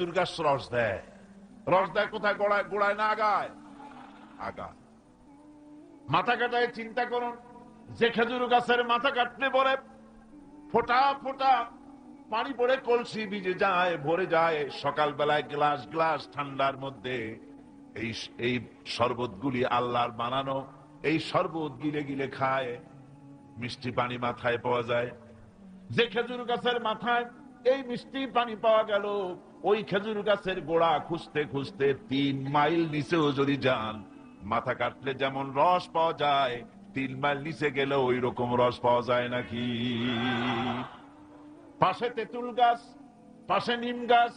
খেজুর গাছ রস দেয়। রস দেয় কোথায়? গোড়ায় গোড়ায় না আগায়। আগা মাথা কাটায় চিন্তা করুন। যে খেজুর গাছের মাথা কাটলে পরে ফোটা ফোটা পানি পড়ে কলসি ভিজে যায়, ভরে যায়। সকাল বেলায় গ্লাস গ্লাস ঠান্ডার মধ্যে এই এই শরবতগুলি আল্লাহর বানানো, এই শরবত গিলে গিলে খায়। মিষ্টি পানি মাথায় পাওয়া যায়। যে খেজুর গাছের মাথায় এই মিষ্টি পানি পাওয়া গেল ওই খেজুর গাছের গোড়া খুঁজতে খুঁজতে তিন মাইল নিচেও যদি যান, মাথা কাটলে যেমন রস পাওয়া যায়, তিন মাইল নিচে গেলে ওই রকম রস পাওয়া যায় নাকি? পাশে তেঁতুল গাছ, পাশে নিম গাছ,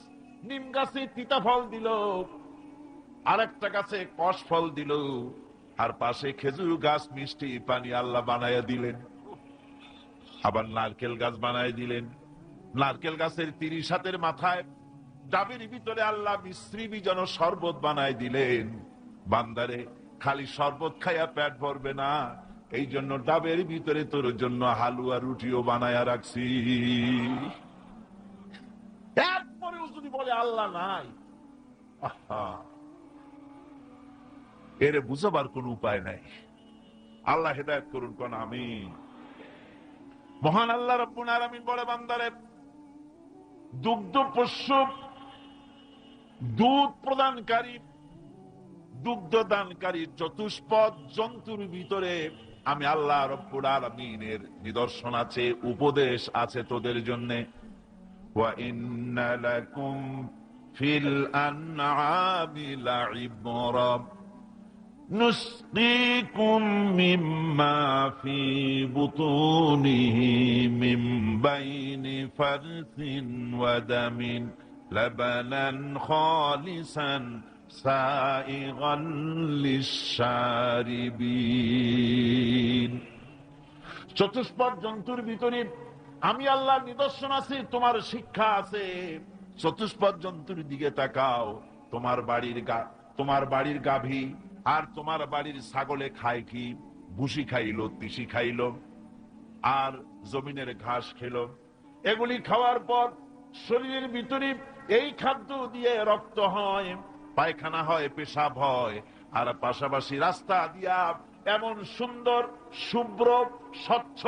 নিম গাছে তিতা ফল দিল, আরেকটা গাছে কষ ফল দিল, আর পাশে খেজুর গাছ মিষ্টি পানি আল্লাহ বানাইয়া দিলেন। আবার নারকেল গাছ বানায় দিলেন। নারকেল গাছের তিরিশ হাতের মাথায় ডাবের ভিতরে আল্লাহ মিশ্রি যেন শরবত বানায় দিলেন। বান্দারে, খালি শরবত খাইয়া পেট ভরবে না। এই জন্য ডাবের ভিতরে তোর জন্য হালুয়া রুটিও বানায়া রাখছি। আল্লাহ নাই এর বুঝাবার কোন উপায় নাই। আল্লাহ হেদায়ত করুন আমি মহান আল্লাহ বান্দারে, দুগ্ধ পোষ্য দুধ প্রদানকারী দুগ্ধ দানকারী চতুষ্পদ জন্তুর ভিতরে আমি আল্লাহ রব্বুল আলামিনের নিদর্শন আছে উপদেশ আছে তোদের জন্য وَإِنَّ لَكُمْ فِي الْأَنْعَامِ لَعِبْرَةً نسقيكم مما في بطونه من بين فرث ودم لبنا خالصا سائغا للشاربين চতুষ্পদ জন্তুর ভিতরে আমি আল্লাহ নিদর্শন আছে তোমার শিক্ষা আছে চতুষ্পদ জন্তুর দিকে তাকাও তোমার বাড়ির গা তোমার বাড়ির গাভী আর তোমার বাড়ির ছাগলে খায় কি ভুসি খাইলো তিসি খাইলো আর জমিনের ঘাস খেলো এগুলি খাওয়ার পর শরীরের ভিতরে এই খাদ্য দিয়ে রক্ত হয়, পায়খানা হয়, পেশাব হয়, আর পাশাপাশি রাস্তা দিয়া এমন সুন্দর, শুভ্র, স্বচ্ছ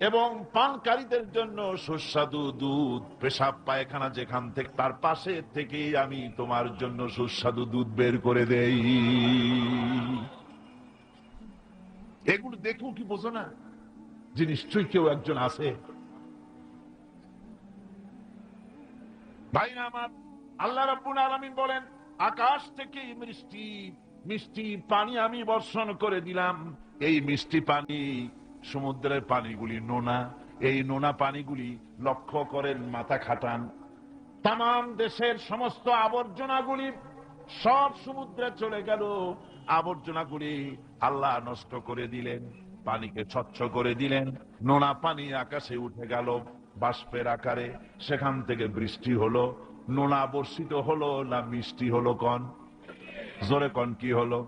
এবং পানকারীদের জন্য সুস্বাদু দুধ, পেশাব, পায়খানা যেখান থেকে, তার পাশে থেকে আমি তোমার জন্য সুস্বাদু দুধ বের করে দেই। এগুলো দেখো কি বোঝো না? যে নিশ্চয়ই কেউ একজন আছে ভাই না আমার, আল্লাহ রাব্বুল আলামিন বলেন, আকাশ থেকে মিষ্টি মিষ্টি পানি আমি বর্ষণ করে দিলাম। এই মিষ্টি পানি সমুদ্রের পানিগুলি নোনা, এই নোনা পানিগুলি লক্ষ্য করেন মাথা খাটান। তাম দেশের সমস্ত আবর্জনাগুলি সব সমুদ্রে চলে গেল। আবর্জনাগুলি আল্লাহ নষ্ট করে দিলেন, পানিকে স্বচ্ছ করে দিলেন, নোনা পানি আকাশে উঠে গেল। বাষ্পের আকারে সেখান থেকে বৃষ্টি হলো নোনা বর্ষিত হলো না মিষ্টি হলো কন জোরে কন কি হলো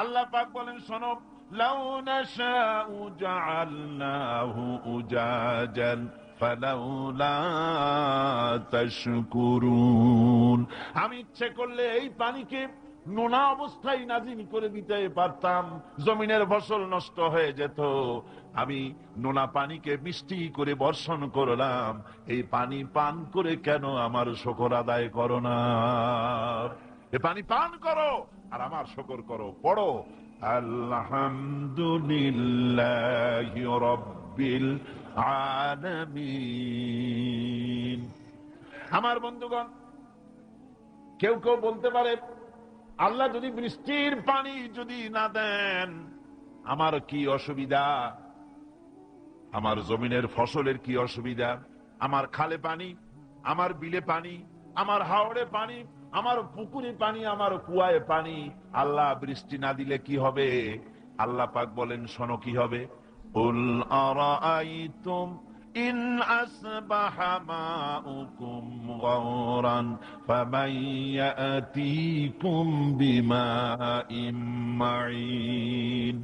আল্লাহ পাক বলেন শোনো لو نشاء جعلناه أجاجا فلولا تشكرون আমি ইচ্ছে করলে এই পানিকে নোনা অবস্থায় নাজিল করে দিতে পারতাম, জমিনের ফসল নষ্ট হয়ে যেত। আমি নোনা পানিকে মিষ্টি করে বর্ষণ করলাম, এই পানি পান করে কেন আমার শকর আদায় করো না? এ পানি পান করো, আর আমার শকর করো, পড়ো। আলহামদুলিল্লাহ রব্বিল আলামিন। আমার বন্ধুগণ, কেউ কেউ বলতে পারে আল্লাহ যদি বৃষ্টির পানি যদি না দেন, আমার কি অসুবিধা? আমার জমিনের ফসলের কি অসুবিধা? আমার খালে পানি, আমার বিলে পানি, আমার হাওড়ে পানি, আমার পুকুরে পানি, আমার কুয়ায় পানি, আল্লাহ বৃষ্টি না দিলে কি হবে? আল্লাহ পাক বলেন, শোনো কি হবে? ইন আসবাহা মাউকুম গাওরান ফামান ইয়াতিকুম বিমাইম মাইন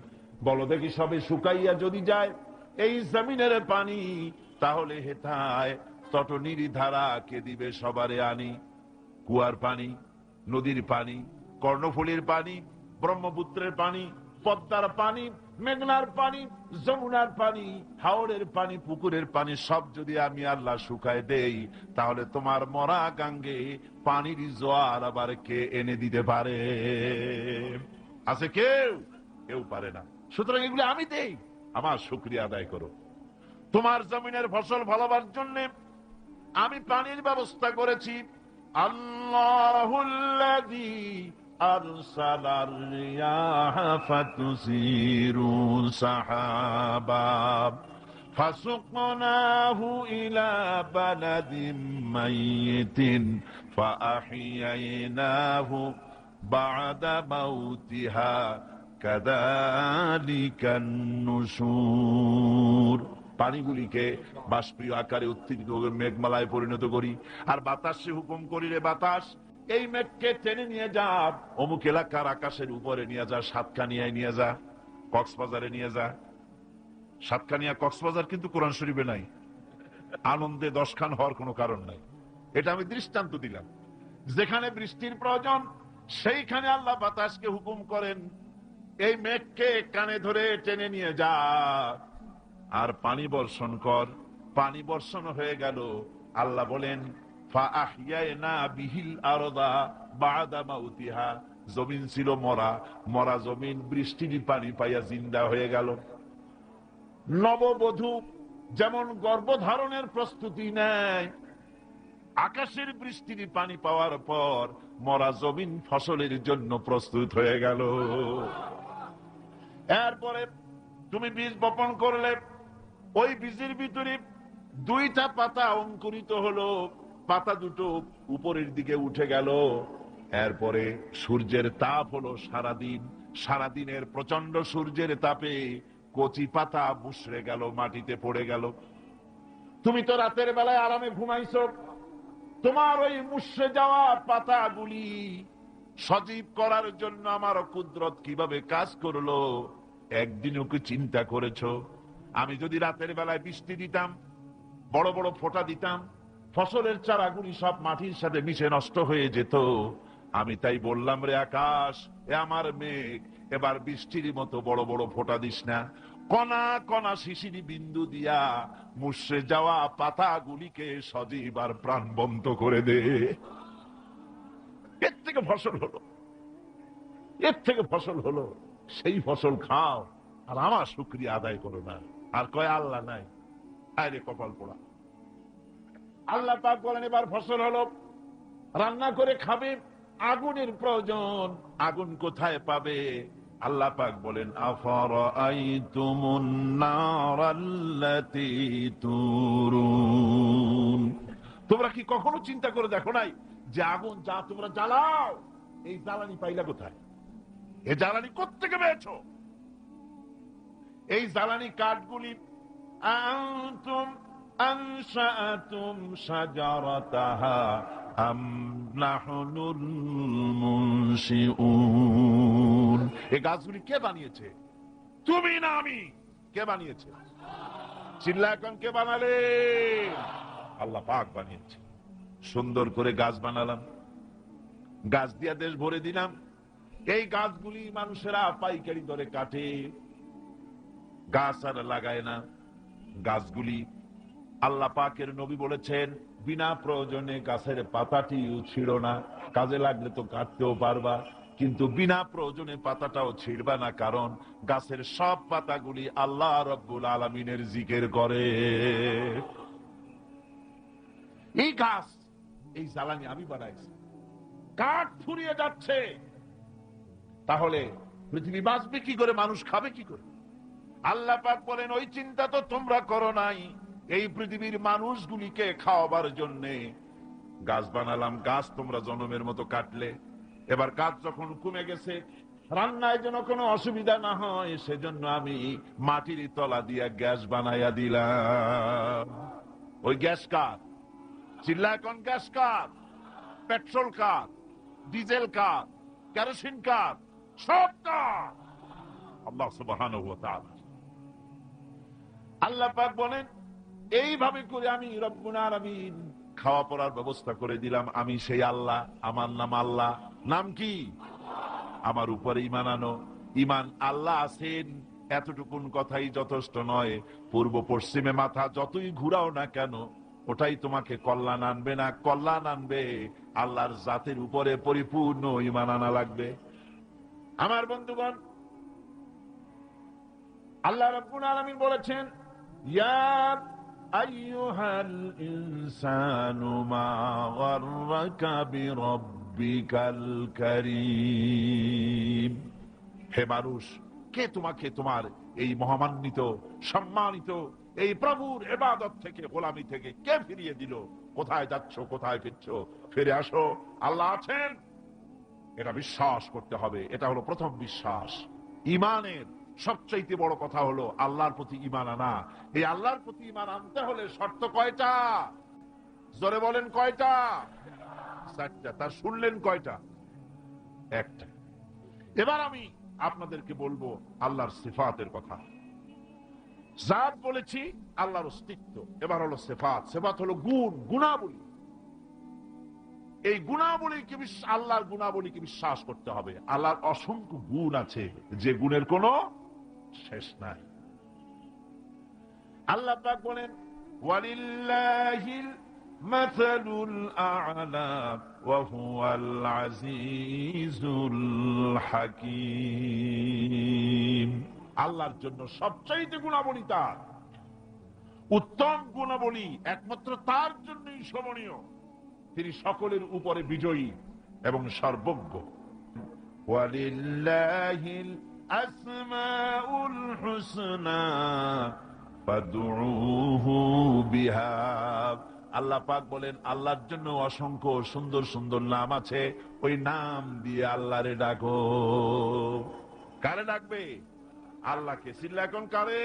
বলো দেখি সবে শুকাইয়া যদি যায় এই জমিনের পানি, তাহলে হেথায় তটনির ধারা কে দিবে সবারে আনি? কুয়ার পানি, নদীর পানি, কর্ণফুলীর পানি, ব্রহ্মপুত্রের পানি, পদ্মার পানি মেঘনার পানি, যমুনার পানি হাওড়ের পানি, পুকুরের পানি, সব যদি আমি আল্লাহ শুকায় দেই, তাহলে তোমার মরা গাঙ্গে পানির জোয়ার আবার কে এনে দিতে পারে? আছে কেউ? কেউ পারে না। সুতরাং এগুলো আমি দেই। আমার শুক্রিয়া আদায় করো। তোমার জমিনের ফসল ফলাবার জন্য আমি পানির ব্যবস্থা করেছি। আল্লাহুল্লাযী আরসালার রিয়াহা ফাতুসিরু সাহাবা فسقناه إلى بلد ميت فأحييناه بعد موتها كذلك النشور পানিগুলিকে বাষ্পীয় আকারে উত্তীর্ণ করে মেঘমালায় পরিণত করি আর বাতাসে হুকুম করিলে বাতাস এই মেঘকে টেনে নিয়ে যা। অমুক এলাকার আকাশের উপরে নিয়ে যা, সাতকানিয়ায় নিয়ে যা, কক্সবাজারে নিয়ে যা। সাতকানিয়া কক্সবাজার কিন্তু কোরআন শরীফে নাই। আনন্দে দশখান হওয়ার কোনো কারণ নাই। এটা আমি দৃষ্টান্ত দিলাম। যেখানে বৃষ্টির প্রয়োজন, সেইখানে আল্লাহ বাতাসকে হুকুম করেন, এই মেঘকে কানে ধরে টেনে নিয়ে যা। আর পানি বর্ষণ কর। পানি বর্ষণ হয়ে গেল। আল্লাহ বলেন জমিন ছিল মরা। মরা জমিন বৃষ্টির পানি পাইয়া জিন্দা হয়ে গেল। নববধূ যেমন গর্ভধারণের প্রস্তুতি নেয়, আকাশের বৃষ্টির পানি পাওয়ার পর মরা জমিন ফসলের জন্য প্রস্তুত হয়ে গেল। এরপরে তুমি বীজ বপন করলে, ওই বীজের ভিতরে দুইটা পাতা অঙ্কুরিত হলো। পাতা দুটো উপরের দিকে উঠে গেল। এরপরে সূর্যের তাপ হলো সারাদিন। সারাদিনের প্রচণ্ড সূর্যের তাপে কচি পাতা মুসড়ে গেল, মাটিতে পড়ে গেল। তুমি তো রাতের বেলায় আরামে ঘুমাইছ। তোমার ওই মুসড়ে যাওয়া পাতাগুলি সজীব করার জন্য আমার কুদরত কীভাবে কাজ করল, একদিনও কি চিন্তা করেছ? আমি যদি রাতের বেলায় বৃষ্টি দিতাম, বড় বড় ফোঁটা দিতাম ফসলের চারাগুলি সব মাটির সাথে মিশে নষ্ট হয়ে যেত। আমি তাই বললাম, রে আকাশ, এ আমার মেঘ, এবার বৃষ্টির মতো বড় বড় ফোঁটা দিস না। কণা কণা শিশিরি বিন্দু দিয়া মুসে যাওয়া পাতাগুলিকে সজীব আর প্রাণবন্ত করে দে। এর থেকে ফসল হলো, এর থেকে ফসল হলো, সেই ফসল খাও, আর আমার শুক্রিয়া আদায় করো না। আর কয়, আল্লাহ নাই আরে কপাল পোড়া। আল্লাহ পাক বলেন, এবার ফসল হলো, রান্না করে খাবে, আগুনের প্রয়োজন, আগুন কোথায় পাবে? আল্লাহ পাক বলেন আফর তোমরা কি কখনো চিন্তা করে দেখো নাই যে আগুন যা তোমরা জ্বালাও, এই জ্বালানি পাইলা কোথায়? এ জ্বালানি কোথেকে পেয়েছ? এই জ্বালানি কাঠগুলি আনশাআতুম শাজারাতাহা আম নাহনুল মুনশিউন এই গাছগুলি কে বানিয়েছে? তুমি না আমি। কে বানিয়েছে? কে বানালে? আল্লাহ পাক বানিয়েছে। সুন্দর করে গাছ বানালাম। গাছ দিয়া দেশ ভরে দিলাম। এই গাছগুলি মানুষেরা পাইকারি দরে কাটে। গাছ আর লাগায় না। গাছগুলি আল্লাহ পাকের নবী বলেছেন, বিনা প্রয়োজনে গাছের পাতাটিও ছিড় না। কাজে লাগলে তো কাটতেও পারবা। কিন্তু বিনা প্রয়োজনে পাতাটাও ছিড়বা না, কারণ গাছের সব পাতাগুলি আল্লাহ রব্বুল আলমিনের জিকের করে। এই গাছ, এই জ্বালানি আমি বানাইছি। কাঠ ফুরিয়ে যাচ্ছে। তাহলে পৃথিবী বাঁচবে কি করে? মানুষ খাবে কি করে? আল্লাহ পাক বলেন, ওই চিন্তা তো তোমরা করো নাই। এই পৃথিবীর মানুষগুলিকে খাওয়াবার জন্য গাছ বানালাম, গাছ তোমরা জনমের মতো কাটলে। এবার কাজ যখন কমে গেছে, রান্নায় যেন কোনো অসুবিধা না হয়, সেজন্য আমি মাটির তলা দিয়া গ্যাস বানাইয়া দিলাম। ওই গ্যাস কার? চিল্লা এখন গ্যাস কার? পেট্রোল কার? ডিজেল কার? কেরোসিন কার? সব কার! আল্লাহ তাআলা। আল্লাহ পাক বলেন এইভাবে করে আমি রব্বুল আলামিন খাওয়া পড়ার ব্যবস্থা করে দিলাম। আমি সেই আল্লাহ, আমার নাম আল্লাহ। নাম কি? আমার উপরে ইমান আনো। ইমান আল্লাহ আছেন, এতটুকুন কথাই যথেষ্ট নয়। পূর্ব পশ্চিমে মাথা যতই ঘুরাও না কেন, ওটাই তোমাকে কল্যাণ আনবে না? কল্যাণ আনবে। আল্লাহর জাতের উপরে পরিপূর্ণ ইমান আনা লাগবে। আমার বন্ধুগণ, আল্লাহ রাব্বুল আলামিন বলেছেন ইয়া আইয়ুহাল ইনসানু মা গাররাকা বিরাব্বিকাল কারীম হে মানুষ, কে তোমাকে তোমার এই মহামান্বিত, সম্মানিত, এই প্রভুর এবাদত থেকে, গোলামি থেকে কে ফিরিয়ে দিল? কোথায় যাচ্ছ, কোথায় ফিরছ? ফিরে আসো, আল্লাহ আছেন। এটা বিশ্বাস করতে হবে, এটা হলো প্রথম বিশ্বাস। ইমানের সবচাইতে বড় কথা হলো আল্লাহর প্রতি ইমান আনা। এই আল্লাহর প্রতি ইমান আনতে হলে শর্ত কয়টা? জোরে বলেন কয়টা? চারটা। তার শুনলেন কয়টা? একটা। এবার আমি আপনাদেরকে বলব আল্লাহর সিফাতের কথা। জাত বলেছি আল্লাহর অস্তিত্ব, এবার হলো সেফাত। সেফাত হলো গুণ, গুণাবলী। এই গুণাবলীকে বিশ- আল্লাহর গুণাবলীকে বিশ্বাস করতে হবে। আল্লাহর অসংখ্য গুণ আছে। যে গুণের কোনো শেষ নাই। আল্লাহ পাক বলেন, ওয়ালিল্লাহিল মাসালুল আ'লা ওয়া হুয়াল আজিজুল আল্লাহর জন্য সবচাইতে গুণাবলী তার। উত্তম গুণাবলী একমাত্র তার জন্যই শোভনীয় তিনি সকলের উপরে বিজয়ী এবং সর্বজ্ঞ। ওয়ালিল্লাহিল আসমাউল হুসনা ফাদউহু বিহা আল্লাহ পাক বলেন, আল্লাহর জন্য অসংখ্য সুন্দর সুন্দর নাম আছে, ওই নাম দিয়ে আল্লাহরে ডাকো। কারে ডাকবে? আল্লাহকে। চিল্লা এখন কারে?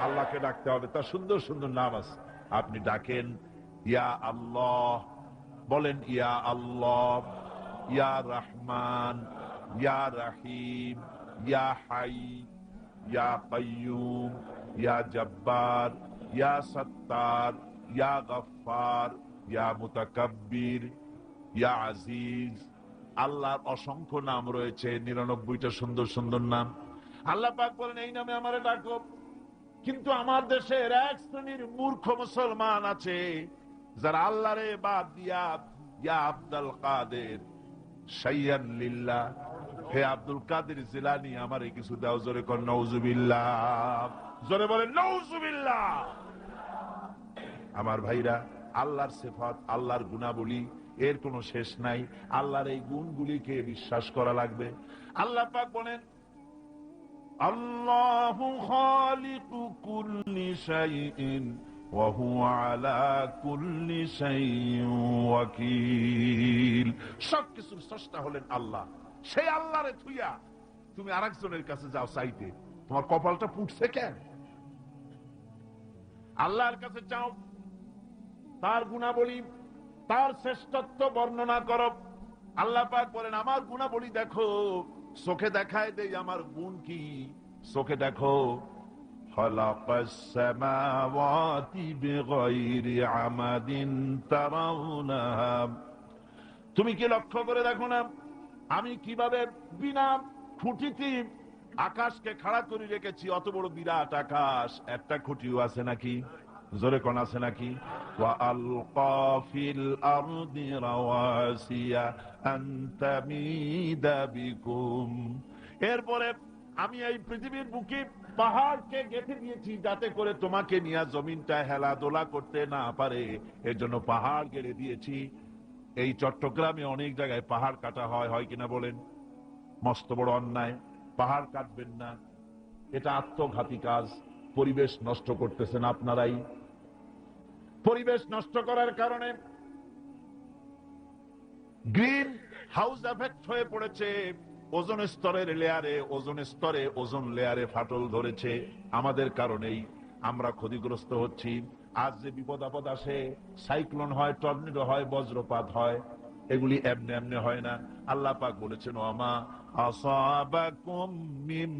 আল্লাহকে ডাকতে হবে। তার সুন্দর সুন্দর নাম আছে। আপনি ডাকেন, ইয়া আল্লাহ। বলেন, ইয়া আল্লাহ, ইয়া রহমান, ইয়া রাহিম। ইয়া হাই ইয়া ইয়া জব্বার ইয়া সত্তার ইয়া গফফার ইয়া মুতাকাব্বির ইয়া আজিজ আল্লাহর অসংখ্য নাম রয়েছে, নিরানব্বইটা সুন্দর সুন্দর নাম। আল্লাহ পাক বলেন, এই নামে আমারে ডাকো। কিন্তু আমার দেশের এক শ্রেণির মূর্খ মুসলমান আছে, যারা আল্লাহরে বাদ দিয়া ইয়া আব্দুল কাদের সাইয়ান লিল্লাহ। হে আব্দুল কাদের জিলানি, আমারে কিছু দাও, জোরে কর, নওজুবিল্লাহ। জোরে বলে নওজুবিল্লাহ। আমার ভাইরা, আল্লাহর সেফাত, আল্লাহর গুণাবলী, এর কোনো শেষ নাই। আল্লাহর এই গুণগুলিকে বিশ্বাস করা লাগবে। আল্লাহ পাক বলেন, আল্লাহু খালিকু কুল্লি শাইইন, ওয়া হুয়া আলা কুল্লি শাইইন ওয়াকিল। সবকিছুর স্রষ্টা হলেন আল্লাহ। সেই আল্লাহরে থুইয়া তুমি আরেকজনের কাছে যাও চাইতে তোমার কপালটা পুড়ছে কেন আল্লাহর কাছে চাও তার গুণাবলী তার শ্রেষ্ঠত্ব বর্ণনা করো আল্লাহ পাক বলেন আমার গুণাবলী দেখো চোখে দেখায় দেই আমার গুণ কি চোখে দেখো خلق السماوات بغير عمد ترونها তুমি কি লক্ষ্য করে দেখো না আমি কীভাবে বিনা খুঁটিতে আকাশকে খাড়া করে রেখেছি, অত বড় বিরাট আকাশ? একটা খুঁটিও আছে নাকি? জোরে কোন আছে নাকি? এরপরে আমি এই পৃথিবীর বুকে পাহাড়কে গেঁথে দিয়েছি, যাতে করে তোমাকে নিয়ে জমিনটা হেলাদোলা করতে না পারে। এর জন্য পাহাড় গেড়ে দিয়েছি। এই চট্টগ্রামে অনেক জায়গায় পাহাড় কাটা হয় হয় কিনা বলেন? মস্ত বড় অন্যায়, পাহাড় কাটবেন না। এটা আত্মঘাতী কাজ, পরিবেশ নষ্ট করতেছেন আপনারাই। পরিবেশ নষ্ট করার কারণে গ্রিন হাউস এফেক্ট হয়ে পড়েছে। ওজন স্তরের লেয়ারে ওজন স্তরে ওজন লেয়ারে ফাটল ধরেছে। আমাদের কারণেই আমরা ক্ষতিগ্রস্ত হচ্ছি। আজ যে বিপদ আপদ আসে, সাইক্লোন হয়, টর্নেডো হয়, বজ্রপাত হয়, এগুলি এমনি এমনি হয় না। আল্লাহ পাক বলেছেন আমা আসাবাকুম মিম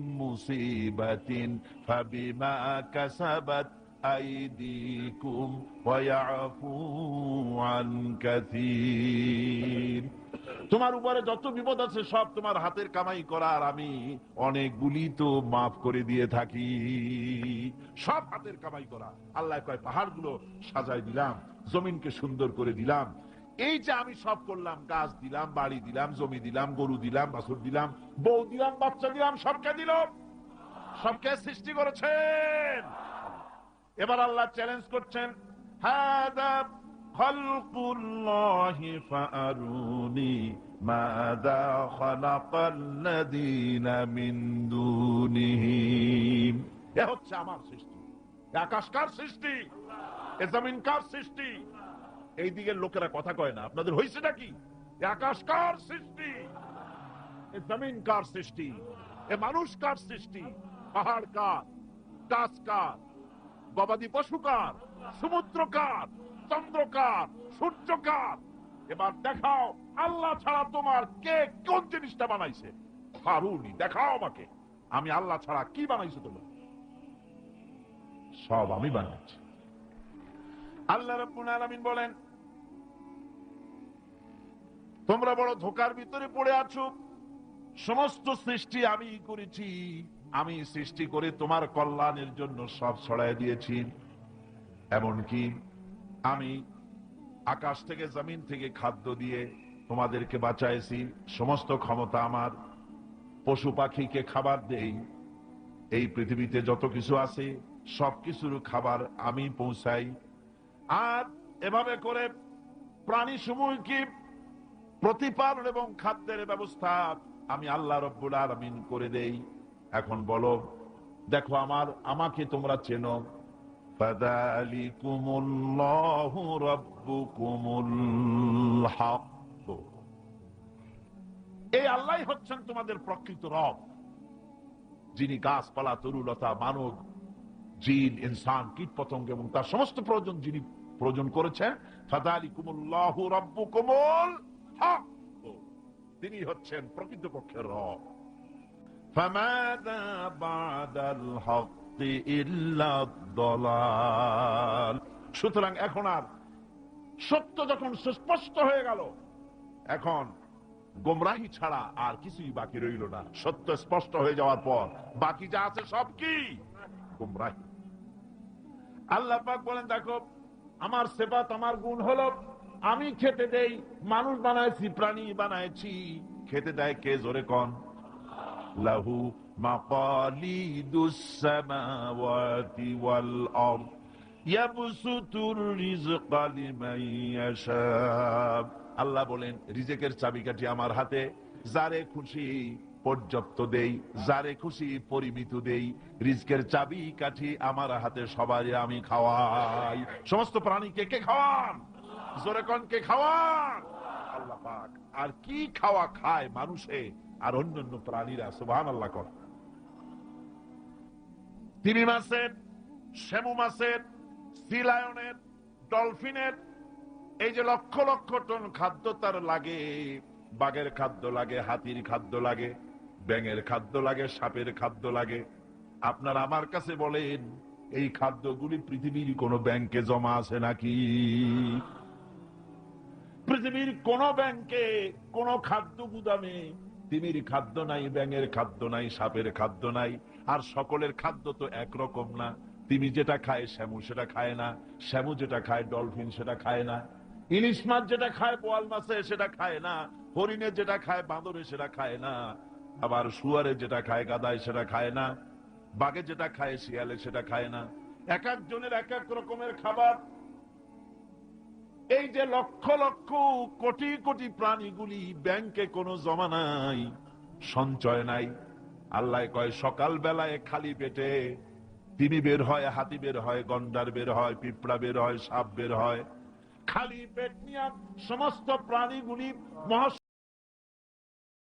আন তোমার উপরে যত বিপদ আছে, সব তোমার হাতের কামাই করার আমি অনেকগুলি তো মাফ করে দিয়ে থাকি। সব হাতের কামাই করা। আল্লাহ কয়, পাহাড়গুলো সাজাই দিলাম, জমিনকে সুন্দর করে দিলাম। এই যে আমি সব করলাম, গাছ দিলাম, বাড়ি দিলাম, জমি দিলাম, গরু দিলাম, বাছুর দিলাম, বউ দিলাম, বাচ্চা দিলাম সবকে দিলাম সবকে সৃষ্টি করেছেন? এবার আল্লাহ চ্যালেঞ্জ করছেন হাদা খালকুল্লাহি ফাআরুনি মাযা খালাকাল্লাযীনা মিন দুনিহি এ হচ্ছে আমার সৃষ্টি। আকাশ কার সৃষ্টি? এ এই দিকের লোকেরা কথা কয় না। আপনাদের হয়েছেটা কি? এ আকাশ কার সৃষ্টি? এ জমিন কার সৃষ্টি? এ মানুষ কার সৃষ্টি? পাহাড় কার? গাছ কার? গবাদি পশু কার? সমুদ্র কার? চন্দ্র কার সূর্য কার এবার দেখাও, আল্লাহ ছাড়া তোমার কে কোন জিনিসটা বানাইছে? হারুনি দেখাও আমাকে। আমি আল্লাহ ছাড়া কি বানাইছো তোমার? সব আমি বানাইছি। আল্লাহ রাব্বুল বলেন, তোমরা বড় ধোকার ভিতরে পড়ে আছো। সমস্ত সৃষ্টি আমি করেছি। আমি সৃষ্টি করে তোমার কল্যাণের জন্য সব ছড়াই দিয়েছি। এমনকি আমি আকাশ থেকে, জমিন থেকে খাদ্য দিয়ে তোমাদেরকে বাঁচাইছি। সমস্ত ক্ষমতা আমার। পশু পাখিকে খাবার দেই। এই পৃথিবীতে যত কিছু আছে সবকিছুর খাবার আমি পৌঁছাই। আর এভাবে করে প্রাণী সমূহকে প্রতিপালন এবং খাদ্যের ব্যবস্থা আমি আল্লাহ রব্বুল আলমিন করে দেই। এখন বলো, দেখো আমার, আমাকে তোমরা চেনো। ফাদালিকুমুল্লাহু রাব্বুকুমুল হক এই আল্লাহ হচ্ছেন তোমাদের প্রকৃত রব যিনি গাছপালা তরুলতা মানব জিন ইনসান কীট পতঙ্গ এবং তার সমস্ত প্রয়োজন যিনি প্রয়োজন করেছেন ফাদালিকুমুল্লাহু রাব্বুকুমুল হক তিনি হচ্ছেন প্রকৃতপক্ষের রব فماذا بعد الحق সুতরাং এখন আর সত্য যখন সুস্পষ্ট হয়ে গেল, এখন গোমরাহি ছাড়া আর কিছুই বাকি রইল না। সত্য স্পষ্ট হয়ে যাওয়ার পর বাকি যা আছে সব কি? গোমরাহি। আল্লাহ পাক বলেন, দেখো, আমার সেবা তোমার গুণ হল, আমি খেতে দেই, মানুষ বানাইছি, প্রাণী বানাইছি। খেতে দেয় কে জোরে কন? লাহু সামাওয়াতি ওয়াল আরদ ইয়াবসুতুর রিজকা লিমান ইয়াশা আল্লাহ বলেন, রিজেকের চাবিকাঠি আমার হাতে, যারে খুশি পর্যাপ্ত দেই, যারে খুশি পরিমিত দেই, রিজকের চাবি কাঠি আমার হাতে সবাই আমি খাওয়াই। সমস্ত প্রাণীকে কে খাওয়ান? জোরে কন কে খাওয়ান? আল্লাহ পাক, আর কি খাওয়া খায় মানুষে, আর অন্যান্য প্রাণীরা সুবহান আল্লাহ তিমি মাছের, শ্যামু মাছের সিলায়নের ডলফিনের, এই যে লক্ষ লক্ষ টন খাদ্য তার লাগে, বাঘের খাদ্য লাগে, হাতির খাদ্য লাগে, ব্যাঙের খাদ্য লাগে, সাপের খাদ্য লাগে। আপনার আমার কাছে বলেন, এই খাদ্যগুলি পৃথিবীর কোন ব্যাংকে জমা আছে নাকি? পৃথিবীর কোন ব্যাংকে কোন খাদ্য গুদামে তিমির খাদ্য নাই, ব্যাঙের খাদ্য নাই, সাপের খাদ্য নাই আর সকলের খাদ্য তো একরকম না। তিমি যেটা খায় শ্যামু সেটা খায় না, শ্যামু যেটা খায় ডলফিন সেটা খায় না, ইলিশ মাছ যেটা খায় বোয়াল মাছে সেটা খায় না হরিণের যেটা খায় বাঁদরে সেটা খায় না, আবার শুয়ারে যেটা খায় গাদায় সেটা খায় না, বাঘে যেটা খায় শিয়ালে সেটা খায় না। এক একজনের এক এক রকমের খাবার। এই যে লক্ষ লক্ষ কোটি কোটি প্রাণীগুলি ব্যাংকে কোনো জমা নাই, সঞ্চয় নাই আল্লাহ কয় সকাল বেলায় খালি পেটে তিনি বের হয়, হাতি বের হয়, গন্ডার বের হয়, পিঁপড়া বের হয়, সাপ বের হয়। খালি পেট নিয়ে সমস্ত প্রাণীগুলি মহা